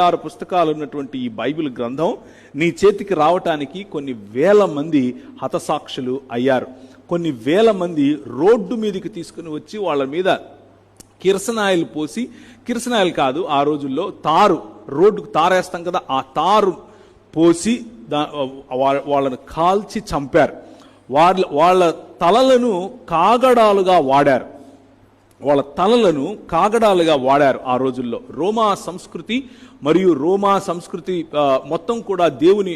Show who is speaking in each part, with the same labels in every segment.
Speaker 1: ఆరు పుస్తకాలు ఉన్నటువంటి ఈ బైబిల్ గ్రంథం నీ చేతికి రావటానికి కొన్ని వేల మంది హతసాక్షులు అయ్యారు. కొన్ని వేల మంది రోడ్డు మీదకి తీసుకుని వచ్చి వాళ్ళ మీద కిరసనాయిల్ పోసి కిరసనాయిల్ కాదు ఆ రోజుల్లో తారు రోడ్డుకు తారేస్తాం కదా ఆ తారు పోసి దా వాళ్ళను కాల్చి చంపారు. వాళ్ళ వాళ్ళ తలలను కాగడాలుగా వాడారు. వాళ్ళ తలలను కాగడాలుగా వాడారు ఆ రోజుల్లో. రోమా సంస్కృతి మరియు రోమా సంస్కృతి మొత్తం కూడా దేవుని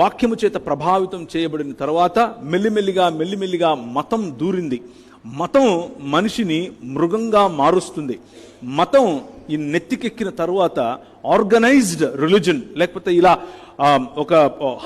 Speaker 1: వాక్యము చేత ప్రభావితం చేయబడిన తర్వాత మెల్లిమెల్లిగా మెల్లిమెల్లిగా మతం దూరింది. మతం మనిషిని మృగంగా మారుస్తుంది. మతం ఈ నెత్తికెక్కిన తర్వాత ఆర్గనైజ్డ్ రిలీజన్ లేకపోతే ఇలా ఒక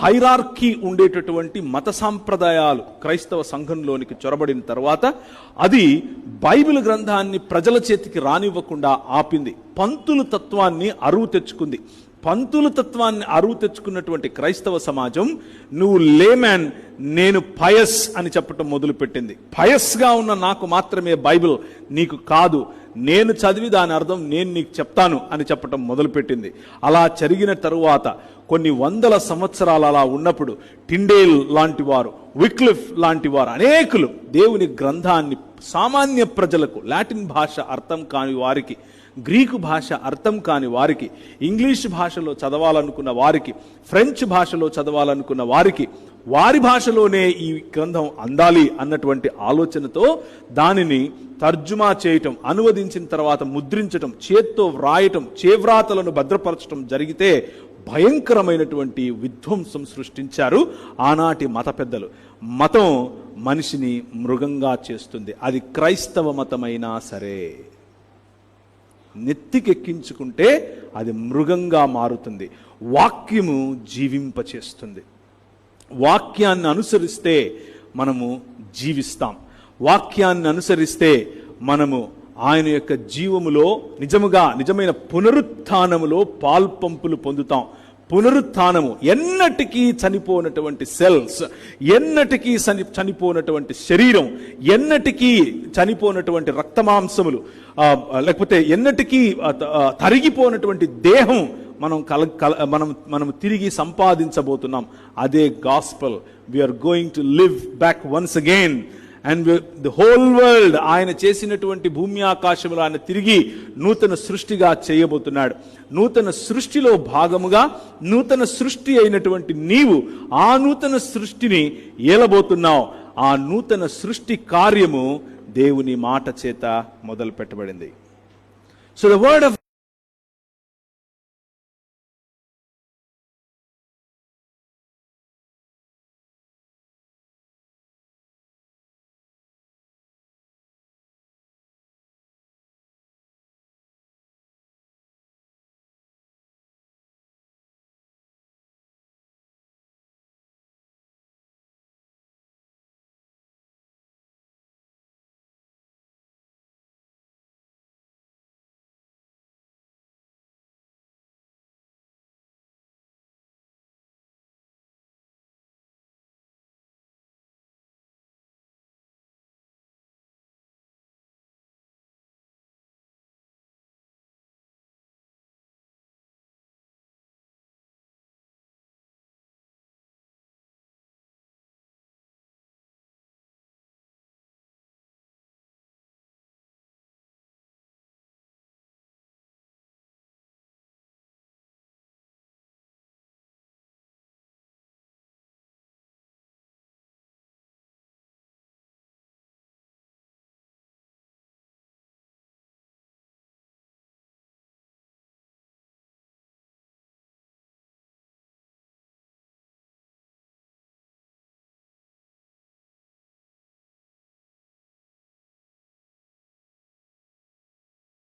Speaker 1: హైరార్కీ ఉండేటటువంటి మత సాంప్రదాయాలు క్రైస్తవ సంఘంలోనికి చొరబడిన తర్వాత అది బైబిల్ గ్రంథాన్ని ప్రజల చేతికి రానివ్వకుండా ఆపింది. పంతులు తత్వాన్ని అరువు తెచ్చుకుంది. పంతులు తత్వాన్ని అరువు తెచ్చుకున్నటువంటి క్రైస్తవ సమాజం నువ్వు లేమ్యాన్ నేను పయస్ అని చెప్పటం మొదలుపెట్టింది. పయస్గా ఉన్న నాకు మాత్రమే బైబిల్ నీకు కాదు. నేను చదివి దాని అర్థం నేను నీకు చెప్తాను అని చెప్పటం మొదలుపెట్టింది. అలా జరిగిన తరువాత కొన్ని వందల సంవత్సరాలు అలా ఉన్నప్పుడు టిండేల్ లాంటి వారు విక్లిఫ్ లాంటి వారు అనేకులు దేవుని గ్రంథాన్ని సామాన్య ప్రజలకు లాటిన్ భాష అర్థం కాని వారికి గ్రీకు భాష అర్థం కాని వారికి ఇంగ్లీష్ భాషలో చదవాలనుకున్న వారికి ఫ్రెంచ్ భాషలో చదవాలనుకున్న వారికి వారి భాషలోనే ఈ గ్రంథం అందాలి అన్నటువంటి ఆలోచనతో దానిని తర్జుమా చేయటం అనువదించిన తర్వాత ముద్రించటం చేత్తో వ్రాయటం చేవ్రాతలను భద్రపరచటం జరిగితే భయంకరమైనటువంటి విధ్వంసం సృష్టించారు ఆనాటి మత పెద్దలు. మతం మనిషిని మృగంగా చేస్తుంది. అది క్రైస్తవ మతమైనా సరే. నెత్తికెక్కించుకుంటే అది మృగంగా మారుతుంది. వాక్యము జీవింపచేస్తుంది. వాక్యాన్ని అనుసరిస్తే మనము జీవిస్తాం. వాక్యాన్ని అనుసరిస్తే మనము ఆయన యొక్క జీవములో నిజముగా నిజమైన పునరుత్థానములో పాల్పంపులు పొందుతాం. పునరుత్నము ఎన్నటికీ చనిపోనటువంటి సెల్స్ ఎన్నటికీ చని చనిపోనటువంటి శరీరం ఎన్నటికీ చనిపోనటువంటి రక్తమాంసములు లేకపోతే ఎన్నటికీ తరిగిపోనటువంటి దేహం మనం కల కల మనం మనం తిరిగి సంపాదించబోతున్నాం. అదే gospel we're going to live back once again and the whole world ఆయన చేసినటువంటి భూమి ఆకాశములు ఆయన తిరిగి నూతన సృష్టిగా చేయబోతున్నాడు. నూతన సృష్టిలో భాగముగా నూతన సృష్టి అయినటువంటి నీవు ఆ నూతన సృష్టిని ఏలబోతున్నావు. ఆ నూతన సృష్టి కార్యము దేవుని మాట చేత మొదలు పెట్టబడింది సో ద వర్డ్ ఆఫ్